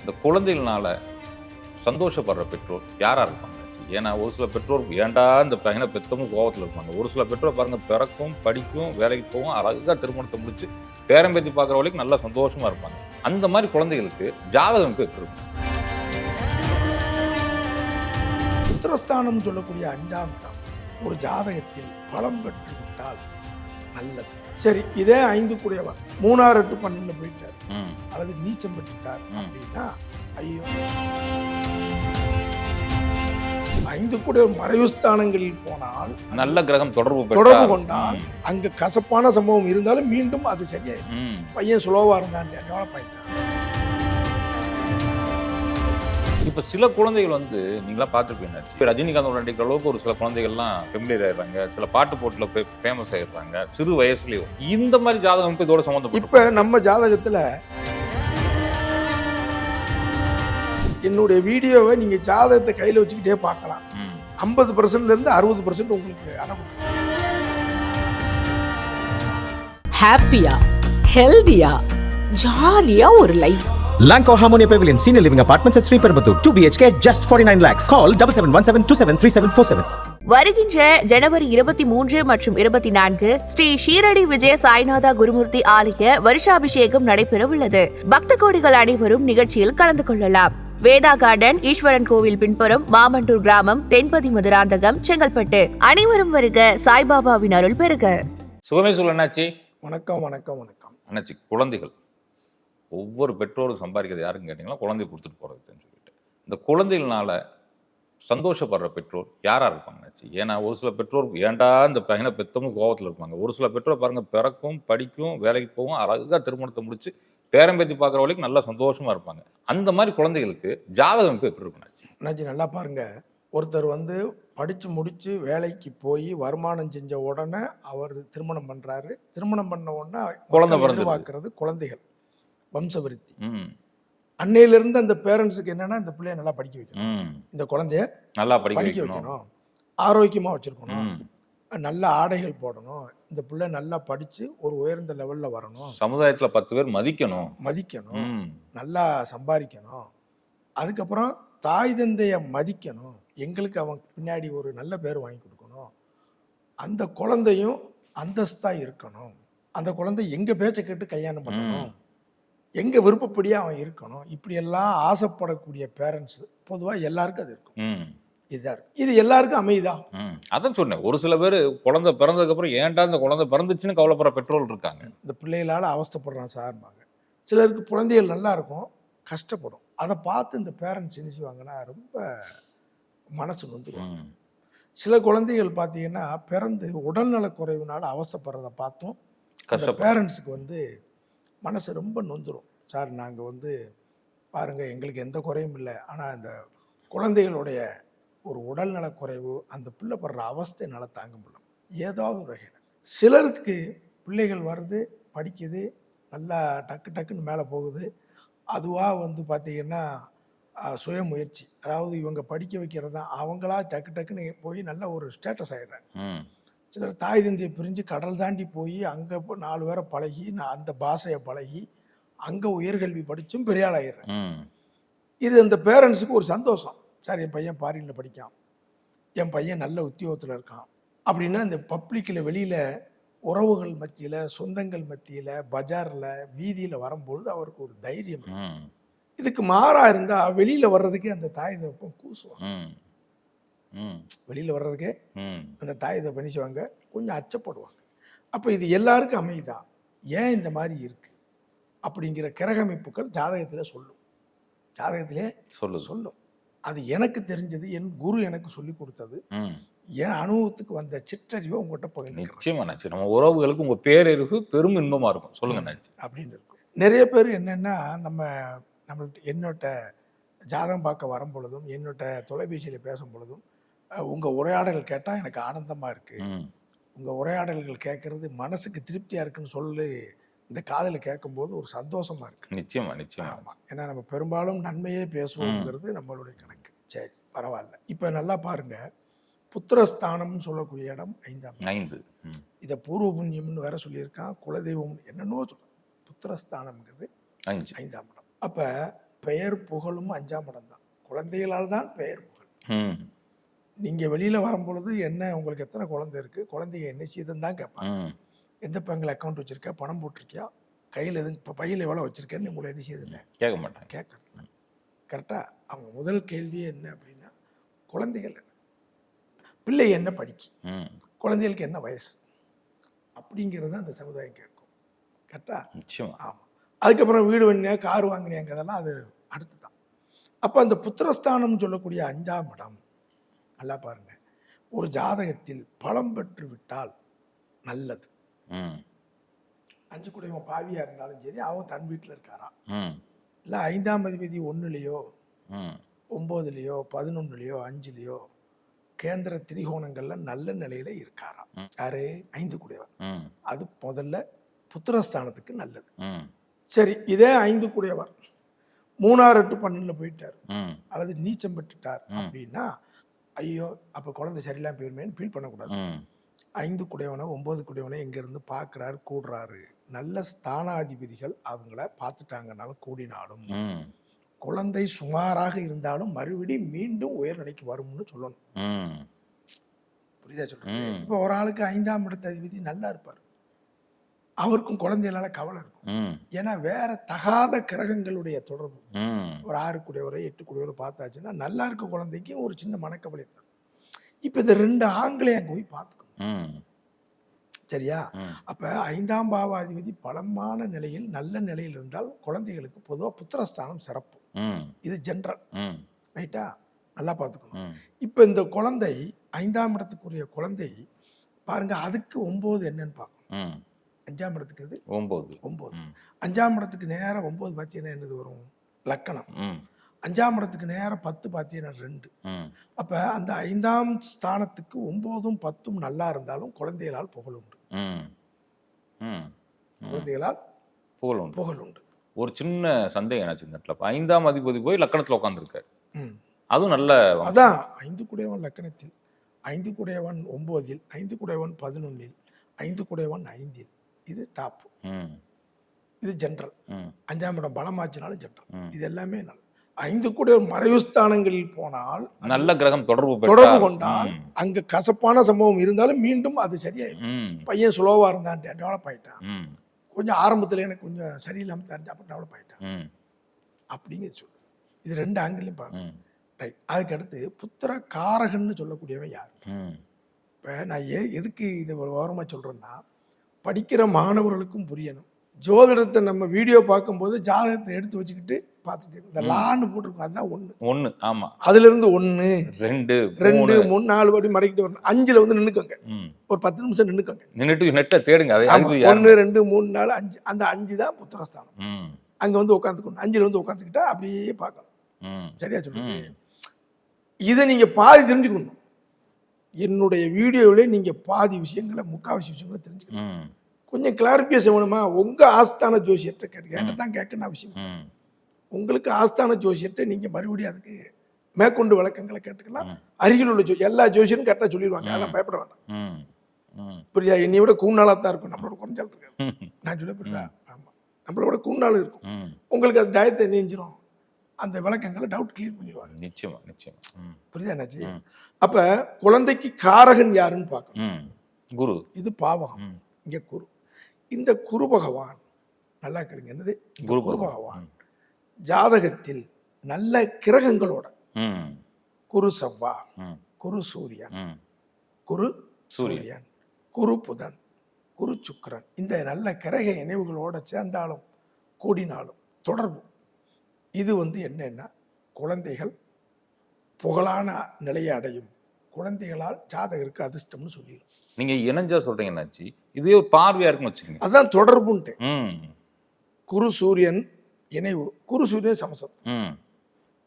இந்த குழந்தைகள்னால சந்தோஷப்படுற பெற்றோர் யாராக இருப்பாங்க? ஏன்னா ஒரு சில பெற்றோர் ஏன்டா இந்த பையனை பெத்தமும் கோவத்தில் இருப்பாங்க? ஒரு சில பெற்றோர் பாருங்க பிறக்கும் படிக்கும் வேலைக்கு போகும் அழகாக திருமணத்தை முடிச்சு பேரம் பேத்தி பார்க்குற வரைக்கும் நல்லா சந்தோஷமாக இருப்பாங்க. அந்த மாதிரி குழந்தைகளுக்கு ஜாதகம் எப்படி இருக்கும்? புத்திரஸ்தானம் சொல்லக்கூடிய அஞ்சாம் இடம் ஒரு ஜாதகத்தில் பலம் பெற்று விட்டால் நல்லது. சரி இதே ஐந்து கூடியவர் மூணாறு எட்டு பன்னெண்டு போயிட்டார். அல்லது நீச்சம் பெற்றுட்டார். அப்படின்னா ஐயோ. ஐந்து கூடிய மறைவு ஸ்தானங்களில் போனால் நல்ல கிரகம் தொடர்பு தொடர்பு கொண்டால் அங்க கசப்பான சம்பவம் இருந்தாலும் மீண்டும் அது சரியாயிடும் பையன் சுலோவா இருந்தான் டெவலப் ஆயிட்டான் இப்ப சில குழந்தைகள் வந்து நீங்களா பார்த்துருப்பீங்க இப்ப ரஜினிகாந்த் நடிக்கிற அளவுக்கு ஒரு சில குழந்தைகள்லாம் ஃபெமிலியர் ஆயிடுறாங்க. சில பாட்டு போட்டுல ஃபேமஸ் ஆயிடுறாங்க. சிறு வயசுலயே. இந்த மாதிரி ஜாதகம் இப்ப இதோட சம்மந்தப்பட்டு இப்ப நம்ம ஜாதகத்துல என்னுடைய வீடியோவை நீங்க ஜாதகத்தை கையில வச்சுக்கிட்டே பார்க்கலாம். ஐம்பது பர்சன்ட்ல இருந்து அறுபது பர்சன்ட் உங்களுக்கு அனுப்பும் ஹாப்பியா ஹெல்தியா ஜாலியா ஒரு life Lanco Harmonia Pavilion Senior Living Apartments at Sriperambur 2 BHK just 49 lakhs. Call 7717273747. வருகின்ற ஜனவரி இருபத்தி மூன்று மற்றும் இருபத்தி நான்கு ஸ்ரீ ஷீரடி விஜய சாய்நாதா குருமூர்த்தி ஆலய வருஷாபிஷேகம் நடைபெறவுள்ளது பக்த கோடிகள் அனைவரும் நிகழ்ச்சியில் கலந்து கொள்ளலாம். வேதா கார்டன் ஈஸ்வரன் கோவில் பின்புறம் மாமண்டூர் கிராமம் தென்பதி மதுராந்தகம் செங்கல்பட்டு. அனைவரும் வருக சாய்பாபாவின் அருள் பெறுக. சுகமே சொல்ல வணக்கம் வணக்கம் வணக்கம். குழந்தைகள். ஒவ்வொரு பெற்றோரும் சம்பாதிக்கிறது யாருன்னு கேட்டிங்கன்னா குழந்தை கொடுத்துட்டு போகிறதுன்னு சொல்லிட்டு. இந்த குழந்தைகள்னால சந்தோஷப்படுற பெற்றோர் யாரா இருப்பாங்க ஏன்னா ஒரு சில பெற்றோர் ஏன்டா இந்த பையனை பெத்தமும் கோவத்தில் இருப்பாங்க. ஒரு சில பெற்றோர் பாருங்க பிறக்கும் படிக்கும் வேலைக்கு போகும் அழகா திருமணத்தை முடிச்சு பேரம் பேத்தி பார்க்குற வரைக்கும் நல்லா சந்தோஷமா இருப்பாங்க. அந்த மாதிரி குழந்தைகளுக்கு ஜாதகம் இப்ப எப்படி இருக்கும் என்னாச்சு? அண்ணாச்சி நல்லா பாருங்க. ஒருத்தர் வந்து படிச்சு முடிச்சு வேலைக்கு போய் வருமானம் செஞ்ச உடனே அவர் திருமணம் பண்றாரு. திருமணம் பண்ண உடனே குழந்தை. எதிர்பார்க்கறது குழந்தைகள். வம்சவிருத்தி அன்னையிலிருந்து அந்த பேரண்ட்ஸுக்கு என்னன்னா இந்த பிள்ளைய நல்லா படிக்க வைக்கணும். இந்த குழந்தைய நல்லா படிக்க படிக்க வைக்கணும். வைக்கணும். ஆரோக்கியமா வச்சிருக்கணும். நல்ல ஆடைகள் போடணும். இந்த பிள்ளை நல்லா படிச்சு ஒரு உயர்ந்த லெவல்ல வரணும். சமுதாயத்துல பத்து பேர் மதிக்கணும். மதிக்கணும். நல்லா சம்பாதிக்கணும். அதுக்கப்புறம் தாய் தந்தைய மதிக்கணும். எங்களுக்கு அவன் பின்னாடி ஒரு நல்ல பேர் வாங்கி கொடுக்கணும். அந்த குழந்தையும் அந்தஸ்தா இருக்கணும். அந்த குழந்தை எங்க பேச்சை கேட்டு கல்யாணம் பண்ணணும். எங்க விருப்பப்படியே அவன் இருக்கணும். இப்படியெல்லாம் ஆசைப்படக்கூடிய பேரண்ட்ஸ் பொதுவா எல்லாருக்கும் அது இருக்கும். ம். இதுதான் இருக்கும். இது எல்லாருக்கும் அமையுதா ம். அதான் சொன்னேன். ஒரு சில பேர் குழந்தை பிறந்ததுக்கு அப்புறம் ஏன்டா இந்த குழந்தை பிறந்துச்சுன்னு கவலைப்படுற பெற்றோர் இருக்காங்க. இந்த பிள்ளைகளால் அவஸ்தைப்படுறான் சார்பாங்க சிலருக்கு குழந்தைகள் நல்லா இருக்கும் கஷ்டப்படும். அதை பார்த்து இந்த பேரண்ட்ஸ் என்ன செய்வாங்கன்னா ரொம்ப மனசு நொந்துருவாங்க சில குழந்தைகள் பார்த்தீங்கன்னா பிறந்து உடல்நலக் குறைவுனால அவஸ்தைப்படுறத பார்த்தும் பேரண்ட்ஸுக்கு வந்து மனசு ரொம்ப நொந்துரும். சார் நாங்கள் வந்து பாருங்கள் எங்களுக்கு எந்த குறையும் இல்லை. ஆனால் அந்த குழந்தைகளுடைய ஒரு உடல்நலக் குறைவு அந்த பிள்ளை படுற அவஸ்தைனால தாங்க முடியல. ஏதாவது ஒரு வகையில். சிலருக்கு பிள்ளைகள் வருது படிக்குது நல்லா டக்கு டக்குன்னு மேலே போகுது. அதுவாக வந்து பார்த்திங்கன்னா சுய சுயமுயற்சி. அதாவது இவங்க படிக்க வைக்கிறது தான் அவங்களா டக்கு டக்குன்னு போய் நல்ல ஒரு ஸ்டேட்டஸ் ஆயிடுறாங்க. சிலர் தாய் தந்தையை பிரிஞ்சு கடல் தாண்டி போய் அங்கே நாலு பேரை பழகி நான் அந்த பாஷையை பழகி அங்கே உயர்கல்வி படித்தும் பெரிய ஆள் ஆயிடுறேன் இது அந்த பேரண்ட்ஸுக்கு ஒரு சந்தோஷம். சார் என் பையன் பாரியில் படிக்கான். என் பையன் நல்ல உத்தியோகத்தில் இருக்கான். அப்படின்னா இந்த பப்ளிக்கில் வெளியில் உறவுகள் மத்தியில் சொந்தங்கள் மத்தியில் பஜாரில் வீதியில் வரும்பொழுது அவருக்கு ஒரு தைரியம். இதுக்கு மாறாக இருந்தால் வெளியில் வர்றதுக்கே அந்த தாய் தப்பம் ம். வெளியில் வர்றதுக்கே அந்த தாய் இதை பண்ணிச்சுவாங்க. கொஞ்சம் அச்சப்படுவாங்க. அப்போ இது எல்லாருக்கும் அமையுதா? ஏன் இந்த மாதிரி இருக்கு? அப்படிங்கிற கிரகமைப்புகள் ஜாதகத்தில் சொல்லும். ஜாதகத்திலே சொல்லுது. சொல்லும். அது எனக்கு தெரிஞ்சது என் குரு எனக்கு சொல்லி கொடுத்தது. என் அனுபவத்துக்கு வந்த சிற்றறிவை உங்கள்கிட்ட பகிர்ந்துக்கிறேன். நிச்சயமா நச்சு நம்ம உறவுகளுக்கு உங்க பேரறிவு பெரும் இன்பமா இருக்கும். சொல்லுங்க நச்சு அப்படின்னு இருக்கும். நிறைய பேர் என்னென்னா நம்ம நம்மள்ட்ட என்னோட்ட ஜாதகம் பார்க்க வரும் பொழுதும் என்னோட்ட தொலைபேசியில் பேசும் பொழுதும் உங்கள் உரையாடல்கள் கேட்டால் எனக்கு ஆனந்தமாக இருக்குது உங்கள் உரையாடல்கள் கேட்குறது மனசுக்கு திருப்தியாக இருக்குன்னு சொல்லி இந்த காதில் கேட்கும்போது ஒரு சந்தோஷமாக இருக்குது நிச்சயமா நிச்சயமா. ஆமாம் ஏன்னா நம்ம பெரும்பாலும் நன்மையே பேசுவோங்கிறது நம்மளுடைய கணக்கு. சரி பரவாயில்ல. இப்போ நல்லா பாருங்க. புத்திரஸ்தானம்னு சொல்லக்கூடிய இடம் ஐந்தாம். ஐந்து. இதை பூர்வ புண்ணியம்னு வேற சொல்லியிருக்கான். குலதெய்வம் என்னென்னோ சொல்ல புத்திரஸ்தானம்ங்கிறது அஞ்சு ஐந்தாம் இடம். அப்போ பெயர் புகழும் அஞ்சாம் இடம் தான். குழந்தைகளால் தான் பெயர் புகழ். ம். நீங்கள் வெளியில் வரும்பொழுது என்ன உங்களுக்கு எத்தனை குழந்தை இருக்குது குழந்தைங்க என்ன செய்யுதுன்னு தான் கேட்பாங்க. எந்த பேங்கில் அக்கௌண்ட் வச்சுருக்க? பணம் போட்டிருக்கியா? கையில் எதுவும் இப்போ பையில் எவ்வளோ வச்சுருக்கேன்னு உங்களை என்ன செய்யுதுன்னு கேட்க மாட்டாங்க. கேட்கறது கரெக்டாக அவங்க முதல் கேள்வியே என்ன அப்படின்னா குழந்தைகள் என்ன? பிள்ளை என்ன படிக்கும் ம். குழந்தைகளுக்கு என்ன வயசு? அப்படிங்கிறது அந்த சமுதாயம் கேட்கும். கரெக்டாக நிச்சயமா. ஆமாம் அதுக்கப்புறம் வீடு வாங்கினியா கார் வாங்கினியாங்கிறதெல்லாம் அது அடுத்து தான் அப்போ அந்த புத்திரஸ்தானம்னு சொல்லக்கூடிய அஞ்சாம் இடம் நல்லா பாருங்க. ஒரு ஜாதகத்தில் பலம் பெற்று விட்டால் நல்லது. ம். அஞ்சு குடையவன் பாவியாக இருந்தாலும் சரி அவன் தன் வீட்டில் இருக்காரா? ம். இல்லை ஐந்தாம் அதிபதி ஒன்றுலேயோ ஒம்போதுலேயோ பதினொன்றுலையோ அஞ்சுலேயோ கேந்திர திரிகோணங்கள்ல நல்ல நிலையில இருக்காராம். யாரு? ஐந்து குடையவர் அது முதல்ல புத்திரஸ்தானத்துக்கு நல்லது. ம். சரி இதே ஐந்து குடையவர் மூணாறு எட்டு பன்னெண்டுல போயிட்டார். ம். அல்லது நீச்சம் பெற்றுட்டார் அப்படின்னா ஐயோ அப்போ குழந்தை சரியில்லாம போயிருமேன்னு ஃபீல் பண்ணக்கூடாது. ஐந்து குடையவனை ஒன்பது குடையவனை இருந்து பார்க்குறாரு கூடுறாரு. நல்ல ஸ்தானாதிபதிகள் அவங்கள பார்த்துட்டாங்கனாலும் கூடினாலும் குழந்தை சுமாராக இருந்தாலும் மறுபடி மீண்டும் உயர்நிலைக்கு வரும்னு சொல்லணும். புரியுதா சொல்றேன். இப்போ ஒரு ஆளுக்கு ஐந்தாம் இடத்த அதிபதி நல்லா இருப்பார். அவருக்கும் குழந்தைகளால கவலை இருக்கும். ஏன்னா வேற தகாத கிரகங்களுடைய தொடர்பு. ஒரு ஆறு குடையவரை எட்டு குடையவரை பார்த்தாச்சுன்னா நல்லா இருக்க குழந்தைக்கு ஒரு சின்ன மனக்கவலை தரும் இப்போ இந்த ரெண்டு ஆண்களையும் அங்கே போய் பார்த்துக்கணும். சரியா. அப்ப ஐந்தாம் பாவாதிபதி பலமான நிலையில் நல்ல நிலையில் இருந்தால் குழந்தைகளுக்கு பொதுவாக புத்திரஸ்தானம் சிறப்பு. இது ஜென்ரல் ரைட்டா நல்லா பார்த்துக்கணும். இப்போ இந்த குழந்தை ஐந்தாம் இடத்துக்குரிய குழந்தை பாருங்க அதுக்கு ஒன்பது என்னன்னு பார்க்கணும். அஞ்சாம் இடத்துக்கு இது ஒம்பது. ஒன்பது ம். அஞ்சாம் இடத்துக்கு நேரம் ஒன்பது பார்த்தீங்கன்னா என்னது வரும்? லக்கணம். ம். அஞ்சாம் இடத்துக்கு நேரம் பத்து பார்த்தீங்கன்னா ரெண்டு. அப்போ அந்த ஐந்தாம் ஸ்தானத்துக்கு ஒன்பதும் பத்தும் நல்லா இருந்தாலும் குழந்தைகளால் புகழ் உண்டு ம். ம். குழந்தைகளால் புகழ் உண்டு புகழ் உண்டு ஒரு சின்ன சந்தேகம் என்னாச்சு இந்த இடத்துல. ஐந்தாம் அதிபதி போய் லக்கணத்துல உட்காந்துருக்காரு அதுவும் நல்ல. அதான் ஐந்து குடையவன் லக்கணத்தில் ஐந்து குடையவன் ஒம்போதில் ஐந்து குடையவன் பதினொன்னில் ஐந்து குடையவன் ஐந்தில். இது டாப் இது ஜென்ரல் ம். அஞ்சாம் இடம் பலமாச்சினாலும் ஜென்ரல். இது எல்லாமே நல்ல ஐந்து குடையவன் மறைவு ஸ்தானங்களில் போனால் நல்ல கிரகம் தொடர்பு தொடர்பு கொண்டால் அங்க கசப்பான சம்பவம் இருந்தாலும் மீண்டும் அது சரியாயிடும் பையன் ஸ்லோவா இருந்தான் டெவலப் ஆயிட்டான். கொஞ்சம் ஆரம்பத்துல எனக்கு கொஞ்சம் சரியில்லாம தெரிஞ்சு அப்புறம் டெவலப் ஆயிட்டான். அப்படிங்கிறது சொல்லு. இது ரெண்டு ஆங்கிலையும் பார்க்கணும் ரைட் அதுக்கு அடுத்து புத்திர காரகன்னு சொல்லக்கூடியவன் யார்? இப்போ நான் ஏ எதுக்கு இதை ஒரு ஓரமாக சொல்கிறேன்னா படிக்கிற மாணவர்களுக்கும் புரியணும். ஜோதிடத்தை நம்ம வீடியோ பார்க்கும்போது ஜாதகத்தை எடுத்து வச்சுக்கிட்டு பார்த்துட்டு இந்த லான்னு போட்டிருக்கோம் அதுதான் ஒன்று ஒண்ணு ஆமா. அதுலேருந்து ஒன்று ரெண்டு ரெண்டு மூணு. நாலு படி மடக்கிட்டு வரணும். அஞ்சில் வந்து நின்றுக்கோங்க ஒரு பத்து நிமிஷம் நின்றுக்கோங்க நின்னுட்டு நெட்டை தேடுங்க. ஒன்று ரெண்டு மூணு நாலு அஞ்சு அந்த அஞ்சு தான் புத்திரஸ்தானம். ம். அங்கே வந்து உட்காந்துக்கணும் அஞ்சில் வந்து உட்காந்துக்கிட்டா அப்படியே பார்க்கணும். ம். சரியா சொல்லுங்க இதை நீங்கள் பாதி தெரிஞ்சுக்கணும். என்னுடைய வீடியோவிலே நீங்கள் பாதி விஷயங்களை முக்காவாசி விஷயங்களை தெரிஞ்சுக்கணும். கொஞ்சம் கிளாரிஃபிகேஷன் வேணுமா உங்கள் ஆஸ்தான ஜோசியர்கிட்ட கேட்டு என்கிட்ட தான் கேட்கணும் அவசியம் உங்களுக்கு ஆஸ்தான ஜோசியர்கிட்ட நீங்கள் மறுபடியும் அதுக்கு மேற்கொண்டு விளக்கங்களை கேட்டுக்கலாம். அருகில் உள்ள ஜோ எல்லா ஜோசியரும் கரெக்டாக சொல்லிடுவாங்க. அதெல்லாம் பயப்பட வேண்டாம். புரியா என்னை விட கூண்ணாலாக தான் இருக்கும். நம்மளோட குறைஞ்சால் இருக்காது. ம். நான் சொல்ல புரியுதா ஆமாம் நம்மளோட கூண்ணாலும் இருக்கும். உங்களுக்கு அது டயத்தை நெஞ்சிரும். அந்த விளக்கங்களை டவுட் கிளியர் பண்ணிடுவாங்க. நிச்சயமா நிச்சயமா. புரியுதா என்னாச்சு? அப்போ குழந்தைக்கு காரகன் யாருன்னு பார்க்கணும். குரு. இது பாவகம். இங்கே குரு. இந்த குரு பகவான் நல்லா கேளுங்க என்னது? குரு குரு பகவான். ஜாதகத்தில் நல்ல கிரகங்களோட குரு செவ்வா குரு சூரியன் குரு சூரியன். சூரியன் குரு புதன் குரு சுக்கிரன். இந்த நல்ல கிரக இணைவுகளோட சேர்ந்தாலும் கூடினாலும் தொடர்பு. இது வந்து என்னன்னா குழந்தைகள் புகழான நிலையை அடையும். குழந்தைகளால் ஜாதகருக்கு அதிர்ஷ்டம்னு சொல்லிடும் நீங்க இணைஞ்சா சொல்றீங்க என்னாச்சு? இதே ஒரு பார்வையா இருக்குன்னு வச்சுக்கோங்க. அதான் தொடர்புன்ட்டு. குரு சூரியன் இணைவு. குரு சூரியன் சமசம். ம்.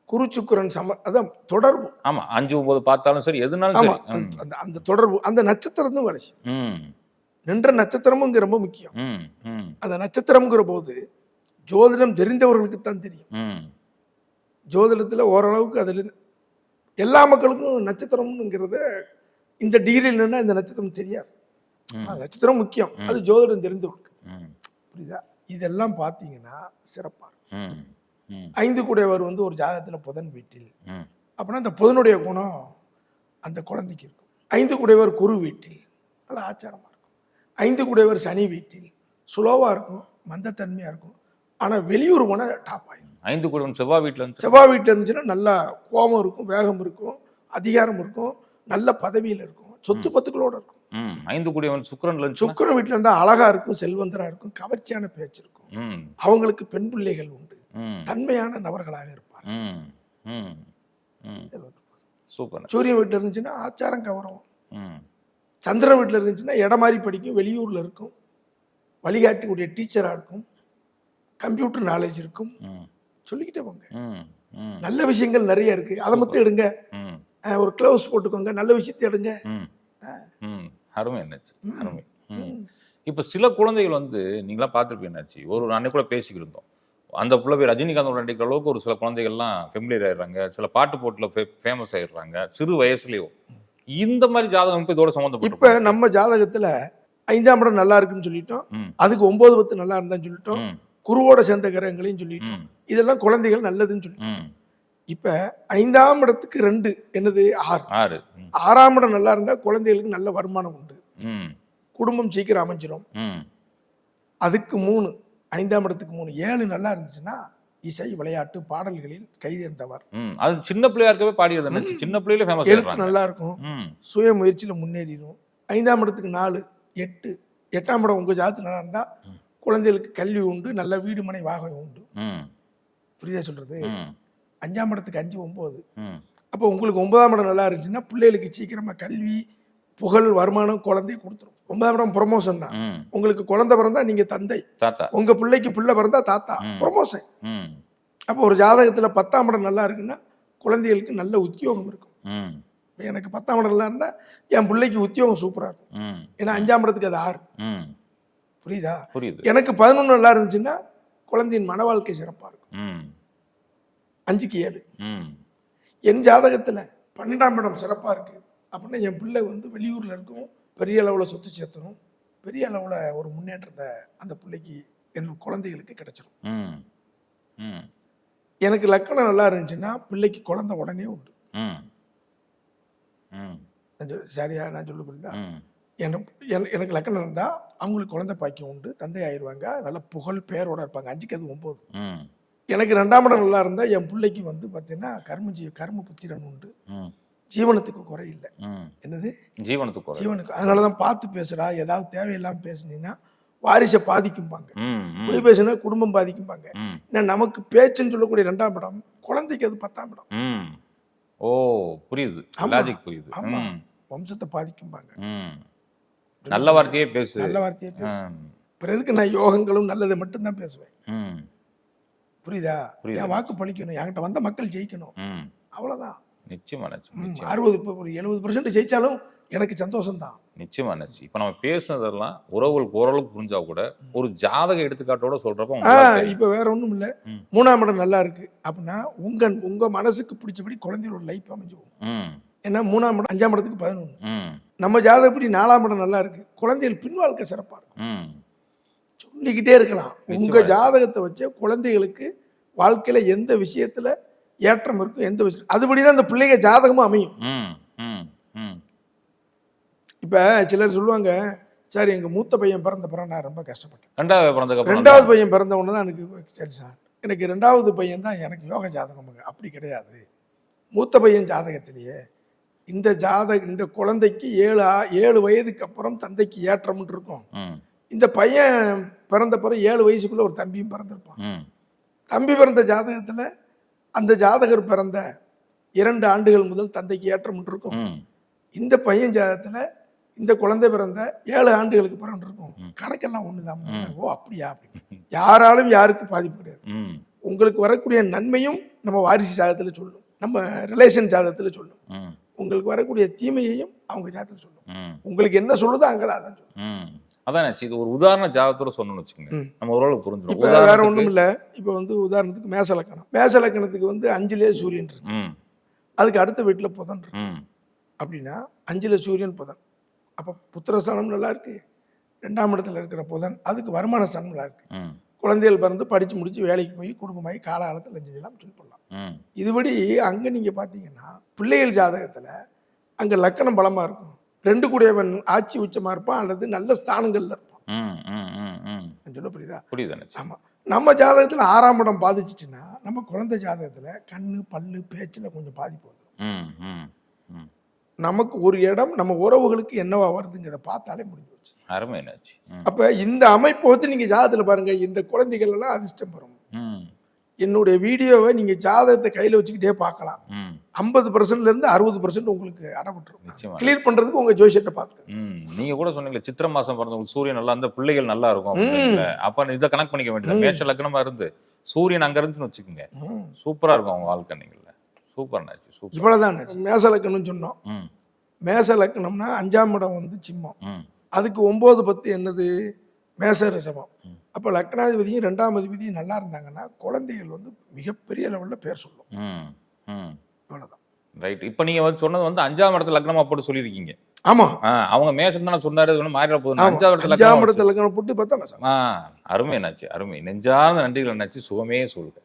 குரு சுக்கிரன் சம அதான் தொடர்பு. ஆமா அஞ்சு ஒன்பது பார்த்தாலும் சரி எதுனாலும் ஆமா அந்த- அந்த தொடர்பு அந்த நட்சத்திரம் தான் வேலை நின்ற நட்சத்திரமும் இங்க ரொம்ப முக்கியம். அந்த நட்சத்திரம்ங்கிற போது ஜோதிடம் தெரிந்தவர்களுக்கு தான் தெரியும். ம். ஜோதிடத்தில் ஓரளவுக்கு அதில் எல்லா மக்களுக்கும் நட்சத்திரம்ங்கிறத இந்த டிகிரி இல்லைன்னா இந்த நட்சத்திரம் தெரியாது. நட்சத்திரம் முக்கியம். அது ஜோதிடம் தெரிந்தவர்களுக்கு ம். புரியுதா? இதெல்லாம் பார்த்தீங்கன்னா சிறப்பாக ஐந்து கூடையவர் வந்து ஒரு ஜாதகத்தில் புதன் வீட்டில். அப்படின்னா அந்த புதனுடைய குணம் அந்த குழந்தைக்கு இருக்கும். ஐந்து கூடையவர் குரு வீட்டில். நல்ல ஆச்சாரமாக இருக்கும். ஐந்து கூடையவர் சனி வீட்டில். சுலோவாக இருக்கும். மந்தத்தன்மையாக இருக்கும். ஆனால் வெளியூர் போனால் டாப் ஆயிடும் ஐந்து குடும்பம் செவ்வாய் வீட்டில் இருந்து செவ்வாய் வீட்டில் இருந்துச்சுன்னா நல்லா கோபம் இருக்கும் வேகம் இருக்கும் அதிகாரம் இருக்கும் நல்ல பதவியில் இருக்கும் சொத்து பத்துக்களோட இருக்கும். ம் ஐந்து குடியவன் சுக்கிரன்ல இருந்துச்சுன்னா சுக்கிரன் வீட்டில் இருந்தால் அழகா இருக்கும் செல்வந்தரா இருக்கும் கவர்ச்சியான பேச்சு இருக்கும். அவங்களுக்கு பெண் பிள்ளைகள் உண்டு. தன்மையான நபர்களாக இருப்பார். சூப்பர். சூரியன் வீட்டில் இருந்துச்சுன்னா ஆச்சாரம் கவரும். ம். சந்திரன் வீட்டில் இருந்துச்சுன்னா இடம் மாதிரி படிக்கும் வெளியூரில் இருக்கும். வழிகாட்டக்கூடிய டீச்சராக இருக்கும். கம்ப்யூட்டர் நாலேஜ் இருக்கும். ம். சொல்லிக்கிட்டே போங்க. ம் ம். நல்ல விஷயங்கள் நிறைய இருக்கு. அதை மட்டும் எடுங்க. ஒரு க்ளவுஸ் போட்டுக்கோங்க. நல்ல விஷயத்தை எடுங்க. ம். ம். அருமை என்னாச்சு. அருமை. இப்போ சில குழந்தைகள் வந்து நீங்களா பார்த்துருப்பீங்க என்னாச்சு. ஒரு அன்னைக்கு கூட பேசிக்கிட்டு இருந்தோம். அந்த புள்ள போய் ரஜினிகாந்தோட நடிக்கிற அளவுக்கு ஒரு சில குழந்தைகள்லாம் ஃபெமிலியர் ஆயிடுறாங்க. சில பாட்டு போட்டில் ஃபேமஸ் ஆயிடுறாங்க. சிறு வயசுலயும் இந்த மாதிரி ஜாதகம் இப்போ இதோட இப்போ சம்மந்தப்பட்ட நம்ம ஜாதகத்துல ஐந்தாம் இடம் நல்லா இருக்குன்னு சொல்லிட்டோம். அதுக்கு ஒன்பது பத்து நல்லா இருந்தான்னு சொல்லிட்டோம். குருவோட சேர்ந்த கிரகங்களையும் சொல்லிட்டோம் இதெல்லாம் குழந்தைகள் நல்லதுன்னு ம். இப்ப ஐந்தாம் இடத்துக்கு ரெண்டு என்னது? ஆறு. ஆறு. ஆறாம் இடம் நல்லா இருந்தா குழந்தைகளுக்கு நல்ல வருமானம் உண்டு. ம். குடும்பம் சீக்கிரம் அமைஞ்சிரும். அதுக்கு மூணு ஐந்தாம் இடத்துக்கு மூணு. ஏழு நல்லா இருந்துச்சுன்னா இசை விளையாட்டு பாடல்களில் கைதேர்ந்தவர் அது சின்ன பிள்ளையா இருக்கவே பாடியது சின்ன பிள்ளையில ஃபேமஸ் எழுத்து நல்லா இருக்கும். சுய முயற்சியில் முன்னேறிடும் ஐந்தாம் இடத்துக்கு நாலு எட்டு எட்டாம் இடம் உங்கள் ஜாதத்து நல்லா இருந்தால் குழந்தைகளுக்கு கல்வி உண்டு நல்ல வீடு மனை வாகனம் உண்டு. ம். புரியுதா சொல்கிறது ம். அஞ்சாம் இடத்துக்கு அஞ்சு ஒம்பது. அப்போ உங்களுக்கு ஒன்பதாம் இடம் நல்லா இருந்துச்சுன்னா பிள்ளைகளுக்கு சீக்கிரமாக கல்வி புகழ் வருமானம் குழந்தைய கொடுத்துரும். ஒன்பதாம் இடம் ப்ரொமோஷன் தான். உங்களுக்கு குழந்தை பிறந்தா நீங்கள் தந்தை. தாத்தா. உங்கள் பிள்ளைக்கு பிள்ளை பிறந்தா தாத்தா. ப்ரொமோஷன் ம். அப்போ ஒரு ஜாதகத்தில் பத்தாம் இடம் நல்லா இருக்குன்னா குழந்தைகளுக்கு நல்ல உத்தியோகம் இருக்கும். எனக்கு பத்தாம் இடம் நல்லா இருந்தால் என் பிள்ளைக்கு உத்தியோகம் சூப்பராக இருக்கும். ம். ஏன்னா அஞ்சாம் இடத்துக்கு அது ஆறு. ம். புரியுதா? புரியுது. எனக்கு பதினொன்று நல்லா இருந்துச்சுன்னா குழந்தையின் மன வாழ்க்கை சிறப்பாக இருக்கும். ம். அஞ்சுக்கு ஏழு. ம். என் ஜாதகத்தில் பன்னெண்டாம் இடம் சிறப்பாக இருக்குது அப்படின்னா என் பிள்ளை வந்து வெளியூரில் இருக்கும். பெரிய அளவில் சொத்து சேர்த்தணும். பெரிய அளவில் ஒரு முன்னேற்றத்தை அந்த பிள்ளைக்கு என் குழந்தைகளுக்கு கிடைச்சிரும். ம். ம். எனக்கு லக்கணம் நல்லா இருந்துச்சுன்னா பிள்ளைக்கு குழந்தை உடனே உண்டு. சரியா நான் சொல்ல புரியுதா? எனக்கு என- எனக்கு லக்கணம் இருந்தால் அவங்களுக்கு குழந்தை பாக்கியம் உண்டு தந்தை ஆயிடுவாங்க நல்ல புகழ் பேரோட இருப்பாங்க. அஞ்சுக்கு அது ஒம்பது. எனக்கு ரெண்டாம் இடம் நல்லா இருந்தால் என் பிள்ளைக்கு வந்து பார்த்தீங்கன்னா கர்ம ஜீ கர்ம புத்திரன் உண்டு. ஜீவனத்துக்கு குறை இல்லை. ம். என்னது? ஜீவனத்துக்கு. ஜீவனுக்கு. அதனால தான் பார்த்து பேசுகிறா ஏதாவது தேவையில்லாமல் பேசுனீங்கன்னா வாரிசை பாதிக்கும்பாங்க. பொய் பேசுனா குடும்பம் பாதிக்கும்பாங்க. ஏன்னா நமக்கு பேச்சுன்னு சொல்லக்கூடிய ரெண்டாம் இடம் குழந்தைக்கு அது பத்தாம் இடம். ம். ஓ புரியுது. லாஜிக் புரியுது. ஆமா. ம். வம்சத்தை பாதிக்கும்பாங்க. ம். நல்ல வார்த்தையே பேசு. நல்ல வார்த்தையே பேசு. ம் அப்புறம் எதுக்கு நான் யோகங்களும் நல்லதை மட்டும்தான் பேசுவேன். புரியுதா. என் வாக்கு பழிக்கணும். என்கிட்ட வந்த மக்கள் ஜெயிக்கணும். அவ்வளோதான் நிச்சயமா அறுபது ஒரு எழுபது பர்சன்ட் ஜெயிச்சாலும் எனக்கு சந்தோஷம் தான் நிச்சயமா. நச்சு இப்போ நம்ம பேசுனதெல்லாம் உறவுகளுக்கு ஓரளவுக்கு புரிஞ்சா கூட ஒரு ஜாதக எடுத்துக்காட்டோட சொல்றப்ப. இப்போ வேற ஒன்றும் இல்லை. மூணாம் இடம் நல்லா இருக்கு. அப்படின்னா உங்க உங்க மனசுக்கு பிடிச்சபடி குழந்தைகளோட லைஃப் அமைஞ்சு போகும் ம். ஏன்னா மூணாம் இடம் அஞ்சாம் இடத்துக்கு பதினொன்று நம்ம ஜாதகப்படி நாலாம் இடம் நல்லா இருக்கு. குழந்தைகள் பின் வாழ்க்கை சிறப்பாக இருக்கும். ம். சொல்லிக்கிட்டே இருக்கலாம். உங்க நிச்சயமா. ஜாதகத்தை வச்சு குழந்தைகளுக்கு வாழ்க்கையில எந்த விஷயத்துல ஏற்றம் இருக்கும் எந்த விஷயம் அதுபடி தான் அந்த பிள்ளைங்க ஜாதகமும் அமையும். இப்போ சிலர் சொல்லுவாங்க சார் எங்க மூத்த பையன் பிறந்த பிறகு நான் ரொம்ப கஷ்டப்பட்டேன். ரெண்டாவது அப்புறம் ரெண்டாவது பையன் பிறந்த உடனே தான் எனக்கு சரி சார். எனக்கு ரெண்டாவது பையன் தான் எனக்கு யோக ஜாதகம் அப்படி கிடையாது. மூத்த பையன் ஜாதகத்திலேயே இந்த ஜாதக இந்த குழந்தைக்கு ஏழு ஏழு வயதுக்கு அப்புறம் தந்தைக்கு ஏற்றம்னு இருக்கும். இந்த பையன் பிறந்த பிறகு ஏழு வயசுக்குள்ள ஒரு தம்பியும் பிறந்திருப்பான். தம்பி பிறந்த ஜாதகத்தில் அந்த ஜாதகர் பிறந்த இரண்டு ஆண்டுகள் முதல் தந்தைக்கு ஏற்றம் இருக்கும். இந்த பையன் ஜாதகத்தில் இந்த குழந்தை பிறந்த ஏழு ஆண்டுகளுக்கு பிறகு இருக்கும். கணக்கெல்லாம் ஒண்ணுதான். ம். ஓ அப்படியா அப்படி யாராலும் யாருக்கும் பாதிப்பு கிடையாது. உங்களுக்கு வரக்கூடிய நன்மையும் நம்ம வாரிசு ஜாதகத்தில் சொல்லும். நம்ம ரிலேஷன் ஜாதகத்தில் சொல்லும். உங்களுக்கு வரக்கூடிய தீமையையும் அவங்க ஜாதகத்தில் சொல்லும். உங்களுக்கு என்ன சொல்லுதோ அங்கே தான் அதான் சொல்லும். அதான் இது ஒரு உதாரண ஜாதகத்தோட சொன்னோம்னு வச்சுக்கோங்க. நம்ம ஓரளவுக்கு புரிஞ்சிடும். வேற ஒன்றும் இல்லை. இப்போ வந்து உதாரணத்துக்கு மேச லக்கணம். மேச லக்கணத்துக்கு வந்து அஞ்சுலே சூரியன் இருக்கு. அதுக்கு அடுத்த வீட்டில் புதன் இருக்கு. அப்படின்னா அஞ்சுல சூரியன் புதன். அப்போ புத்திரஸ்தானம் நல்லா இருக்கு. ரெண்டாம் இடத்துல இருக்கிற புதன். அதுக்கு வருமான ஸ்தானம் நல்லா இருக்கு. குழந்தைகள் பிறந்து படித்து முடித்து வேலைக்கு போய் குடும்பமாகி காலகாலத்தில் செஞ்சலாம் சொல்லி பண்ணலாம். ம். இதுபடி அங்கே நீங்கள் பார்த்தீங்கன்னா பிள்ளைகள் ஜாதகத்தில் அங்கே லக்கணம் பலமாக இருக்கும். ரெண்டு கூடியவன் ஆட்சி உச்சமாக இருப்பான் அல்லது நல்ல ஸ்தானங்களில் இருப்பான். சொல்ல புரியுதா? புரியுது ஆமாம் நம்ம ஜாதகத்தில் ஆறாம் இடம் பாதிச்சிச்சுன்னா நம்ம குழந்தை ஜாதகத்தில் கண்ணு பல்லு பேச்சில் கொஞ்சம் பாதிப்பு வந்துடும் நமக்கு ஒரு இடம் நம்ம உறவுகளுக்கு என்னவா வருதுங்கிறத பார்த்தாலே முடிஞ்சு போச்சு. அருமை அண்ணாச்சி ம். அப்போ இந்த அமைப்பை வந்து நீங்கள் ஜாதகத்தில் பாருங்கள் இந்த குழந்தைகள் எல்லாம் அதிர்ஷ்டம் பெறும். ம். என்னுடைய வீடியோவை நீங்கள் ஜாதகத்தை கையில் வச்சுக்கிட்டே பார்க்கலாம். ஐம்பது பர்சன்ட்லேருந்து அறுபது பர்சன்ட் உங்களுக்கு அடப்பட்டுரும். கிளியர் பண்ணுறதுக்கு உங்கள் ஜோசியத்தை பார்த்துக்கங்க. ம். நீங்க கூட சொன்னீங்களே சித்திரை மாசம் பிறந்தவங்களுக்கு சூரியன் நல்லா இருந்தா பிள்ளைகள் நல்லா இருக்கும். அப்ப இதை கனெக்ட் பண்ணிக்க வேண்டியது மேஷ லக்னமா இருந்து சூரியன் அங்க இருந்துன்னு வச்சுக்கோங்க. ம். சூப்பரா இருக்கும் அவங்க வாழ்க்கை நீங்கள சூப்பர் சூப்பர். இவ்வளோதான் மேச லக்கணம்னு சொன்னோம். மேச லக்கணம்னா அஞ்சாம் இடம் வந்து சிம்மம். அதுக்கு ஒம்பது பத்து என்னது? மேச ரிஷபம். ம். அப்போ லக்னாதிபதியும் ரெண்டாம் அதிபதியும் நல்லா இருந்தாங்கன்னா குழந்தைகள் வந்து மிகப்பெரிய லெவலில் பேர் சொல்லும். அவ்வளோதான் ரைட் இப்போ நீங்க வந்து சொன்னது வந்து அஞ்சாம் இடத்துல லக்னமா போட்டு சொல்லியிருக்கீங்க. ஆமாம் அவங்க மேசம் தானே சொன்னாரு மாறிட போகுது அஞ்சாம் இடத்துல அஞ்சாம் லக்னம் இடத்துல லக்கணம் போட்டு பார்த்தா மேசம். ஆ அருமை என்னாச்சு அருமை. நெஞ்சார்ந்த நன்றிகள் என்னாச்சு சுகமே சொல்லுங்க.